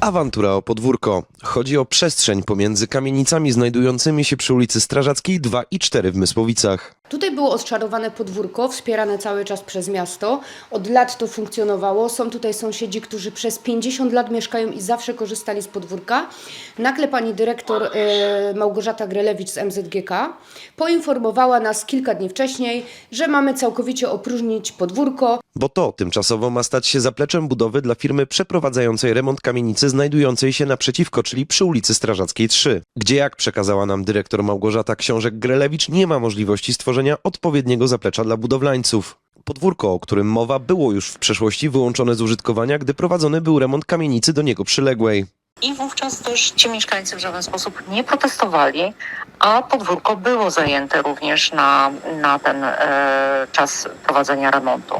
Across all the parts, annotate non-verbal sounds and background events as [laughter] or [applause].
Awantura o podwórko. Chodzi o przestrzeń pomiędzy kamienicami znajdującymi się przy ulicy Strażackiej 2 i 4 w Mysłowicach. Tutaj było odczarowane podwórko, wspierane cały czas przez miasto. Od lat to funkcjonowało. Są tutaj sąsiedzi, którzy przez 50 lat mieszkają i zawsze korzystali z podwórka. Nagle pani dyrektor e, Małgorzata Grelewicz z MZGK poinformowała nas kilka dni wcześniej, że mamy całkowicie opróżnić podwórko. Bo to tymczasowo ma stać się zapleczem budowy dla firmy przeprowadzającej remont kamienicy znajdującej się naprzeciwko, czyli przy ulicy Strażackiej 3, gdzie jak przekazała nam dyrektor Małgorzata Książek Grelewicz nie ma możliwości stworzenia odpowiedniego zaplecza dla budowlańców. Podwórko, o którym mowa, było już w przeszłości wyłączone z użytkowania, gdy prowadzony był remont kamienicy do niego przyległej. I wówczas też ci mieszkańcy w żaden sposób nie protestowali, a podwórko było zajęte również na, na ten e, czas prowadzenia remontu.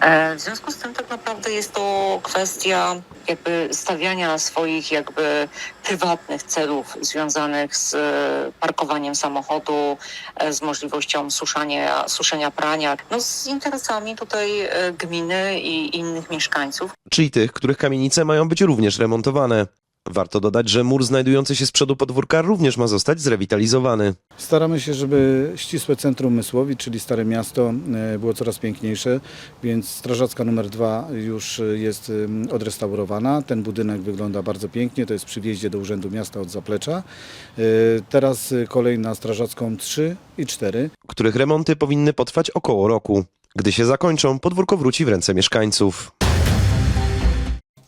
E, w związku z tym tak naprawdę jest to kwestia jakby stawiania swoich jakby prywatnych celów związanych z e, parkowaniem samochodu, e, z możliwością suszenia, suszenia prania, no z interesami tutaj gminy i innych mieszkańców. czyli tych, których kamienice mają być również remontowane. Warto dodać, że mur znajdujący się z przodu podwórka również ma zostać zrewitalizowany. Staramy się, żeby ścisłe centrum Mysłowi, czyli Stare Miasto, e, było coraz piękniejsze, więc Strażacka numer 2 już e, jest odrestaurowana. Ten budynek wygląda bardzo pięknie, to jest przy wjeździe do Urzędu Miasta od zaplecza. E, Teraz kolej na Strażacką 3 i 4. których remonty powinny potrwać około roku. Gdy się zakończą, podwórko wróci w ręce mieszkańców.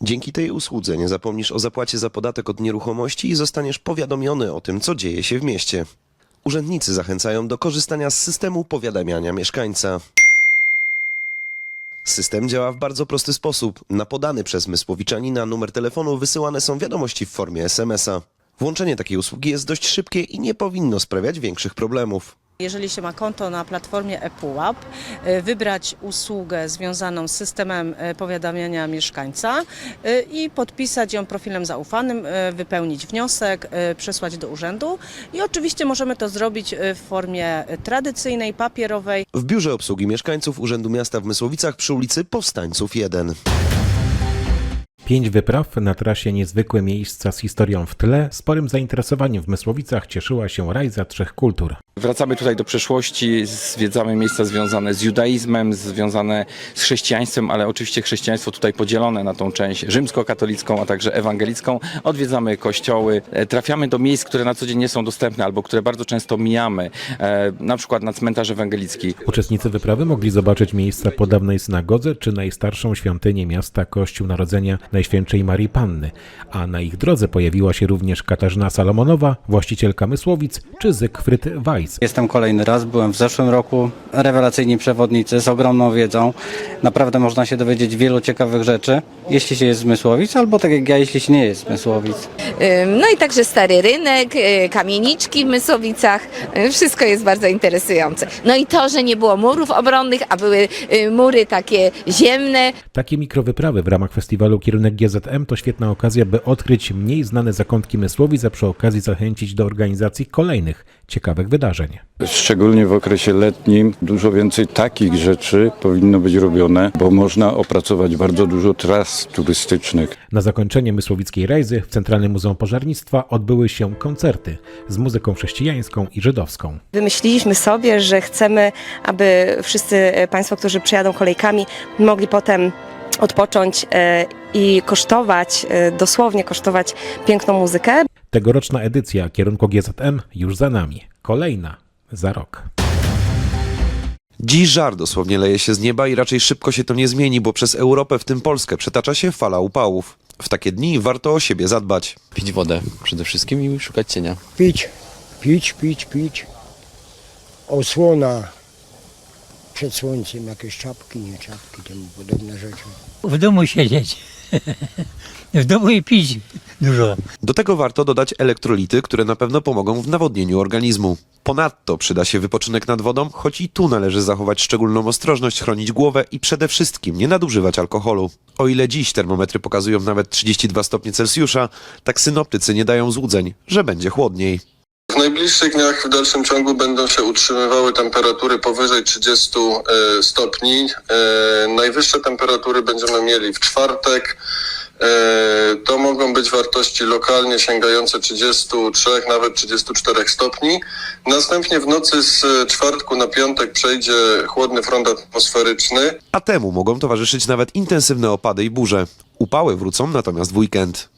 Dzięki tej usłudze nie zapomnisz o zapłacie za podatek od nieruchomości i zostaniesz powiadomiony o tym, co dzieje się w mieście. Urzędnicy zachęcają do korzystania z systemu powiadamiania mieszkańca. System działa w bardzo prosty sposób. Na podany przez Mysłowiczanina numer telefonu wysyłane są wiadomości w formie SMS-a. Włączenie takiej usługi jest dość szybkie i nie powinno sprawiać większych problemów. Jeżeli się ma konto na platformie ePUAP, y, wybrać usługę związaną z systemem y, powiadamiania mieszkańca y, i podpisać ją profilem zaufanym, wypełnić wniosek, przesłać do urzędu i oczywiście możemy to zrobić w formie tradycyjnej, papierowej. W biurze obsługi mieszkańców Urzędu Miasta w Mysłowicach przy ulicy Powstańców 1. Pięć wypraw na trasie niezwykłe miejsca z historią w tle. Sporym zainteresowaniem w Mysłowicach cieszyła się Rajza Trzech Kultur. Wracamy tutaj do przeszłości, zwiedzamy miejsca związane z judaizmem, związane z chrześcijaństwem, ale oczywiście chrześcijaństwo tutaj podzielone na tą część rzymskokatolicką, a także ewangelicką. Odwiedzamy kościoły, e, trafiamy do miejsc, które na co dzień nie są dostępne albo które bardzo często mijamy, e, na przykład na cmentarz ewangelicki. Uczestnicy wyprawy mogli zobaczyć miejsca po dawnej synagodze czy najstarszą świątynię miasta Kościół Narodzenia Najświętszej Marii Panny, a na ich drodze pojawiła się również Katarzyna Salomonowa, właścicielka Mysłowic, czy Zygfryd Weiss. Jestem kolejny raz, byłem w zeszłym roku. Rewelacyjni przewodnicy z ogromną wiedzą. Naprawdę można się dowiedzieć wielu ciekawych rzeczy, jeśli się jest z Mysłowic, albo tak jak ja, jeśli się nie jest z Mysłowic. No i także Stary Rynek, y, kamieniczki w Mysłowicach. Y, Wszystko jest bardzo interesujące. No i to, że nie było murów obronnych, a były y, mury takie ziemne. Takie mikrowyprawy w ramach festiwalu Kierunek GZM to świetna okazja, by odkryć mniej znane zakątki Mysłowic, a przy okazji zachęcić do organizacji kolejnych ciekawych wydarzeń. Szczególnie w okresie letnim dużo więcej takich rzeczy powinno być robione, bo można opracować bardzo dużo tras turystycznych. Na zakończenie Mysłowickiej Rejzy w Centralnym Muzeum Pożarnictwa odbyły się koncerty z muzyką chrześcijańską i żydowską. Wymyśliliśmy sobie, że chcemy, aby wszyscy e, Państwo, którzy przyjadą kolejkami, mogli potem odpocząć e, i kosztować, e, dosłownie kosztować piękną muzykę. Tegoroczna edycja kierunku GZM już za nami. Kolejna za rok. Dziś żar dosłownie leje się z nieba i raczej szybko się to nie zmieni, bo przez Europę, w tym Polskę, przetacza się fala upałów. W takie dni warto o siebie zadbać. Pić wodę przede wszystkim i szukać cienia. Pić, pić, pić, pić. Osłona przed słońcem, jakieś czapki, nie czapki, temu podobne rzeczy. W domu siedzieć. [laughs] w domu i pić dużo. Do tego warto dodać elektrolity, które na pewno pomogą w nawodnieniu organizmu. Ponadto przyda się wypoczynek nad wodą, choć i tu należy zachować szczególną ostrożność, chronić głowę i przede wszystkim nie nadużywać alkoholu. O ile dziś termometry pokazują nawet 32 stopnie Celsjusza, tak synoptycy nie dają złudzeń, że będzie chłodniej. W najbliższych dniach w dalszym ciągu będą się utrzymywały temperatury powyżej 30 e, stopni. E, Najwyższe temperatury będziemy mieli w czwartek, To mogą być wartości lokalnie sięgające 33, nawet 34 stopni. Następnie w nocy z czwartku na piątek przejdzie chłodny front atmosferyczny. A temu mogą towarzyszyć nawet intensywne opady i burze. Upały wrócą natomiast w weekend.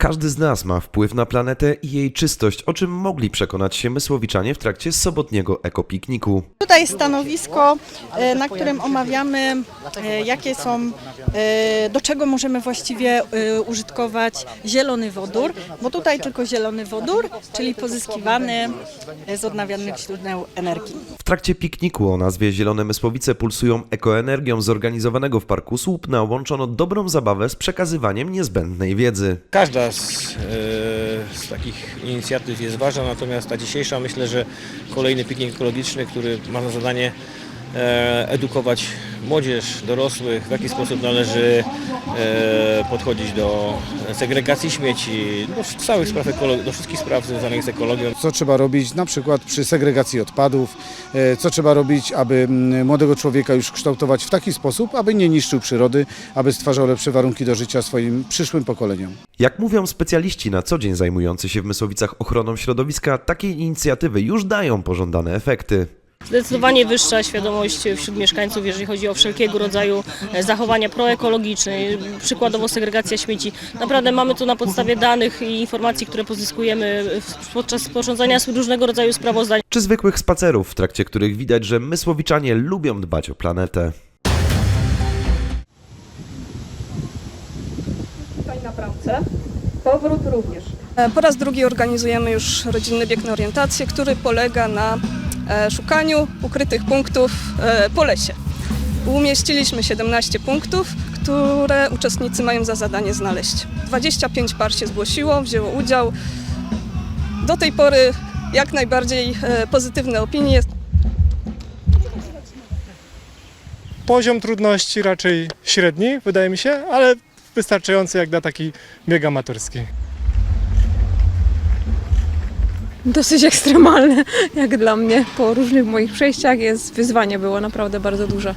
Każdy z nas ma wpływ na planetę i jej czystość, o czym mogli przekonać się mysłowiczanie w trakcie sobotniego ekopikniku. Tutaj stanowisko, e, na którym omawiamy, e, jakie są, e, do czego możemy właściwie użytkować zielony wodór, bo tutaj tylko zielony wodór, czyli pozyskiwany z odnawialnych źródeł energii. W trakcie pikniku o nazwie Zielone Mysłowice pulsują ekoenergią zorganizowanego w Parku Słupna łączono dobrą zabawę z przekazywaniem niezbędnej wiedzy. Każda z, e, z takich inicjatyw jest ważna, natomiast ta dzisiejsza myślę, że kolejny piknik ekologiczny, który ma za zadanie edukować młodzież, dorosłych, w jaki sposób należy e, podchodzić do segregacji śmieci, do całych spraw ekolo- do wszystkich spraw związanych z ekologią. Co trzeba robić na przykład przy segregacji odpadów, e, co trzeba robić, aby młodego człowieka już kształtować w taki sposób, aby nie niszczył przyrody, aby stwarzał lepsze warunki do życia swoim przyszłym pokoleniom. Jak mówią specjaliści na co dzień zajmujący się w Mysłowicach ochroną środowiska, takie inicjatywy już dają pożądane efekty. Zdecydowanie wyższa świadomość wśród mieszkańców, jeżeli chodzi o wszelkiego rodzaju e, zachowania proekologiczne, przykładowo segregacja śmieci. Naprawdę mamy to na podstawie danych i informacji, które pozyskujemy w- podczas sporządzania różnego rodzaju sprawozdań. Czy zwykłych spacerów, w trakcie których widać, że Mysłowiczanie lubią dbać o planetę. Tutaj na bramce, powrót również. E, Po raz drugi organizujemy już rodzinny bieg na orientację, który polega na e, szukaniu ukrytych punktów e, po lesie. Umieściliśmy 17 punktów, które uczestnicy mają za zadanie znaleźć. 25 par się zgłosiło, wzięło udział. Do tej pory jak najbardziej e, pozytywne opinie. Poziom trudności raczej średni, wydaje mi się, ale wystarczający jak na taki bieg amatorski. Dosyć ekstremalne, jak dla mnie. Po różnych moich przejściach jest wyzwanie było naprawdę bardzo duże.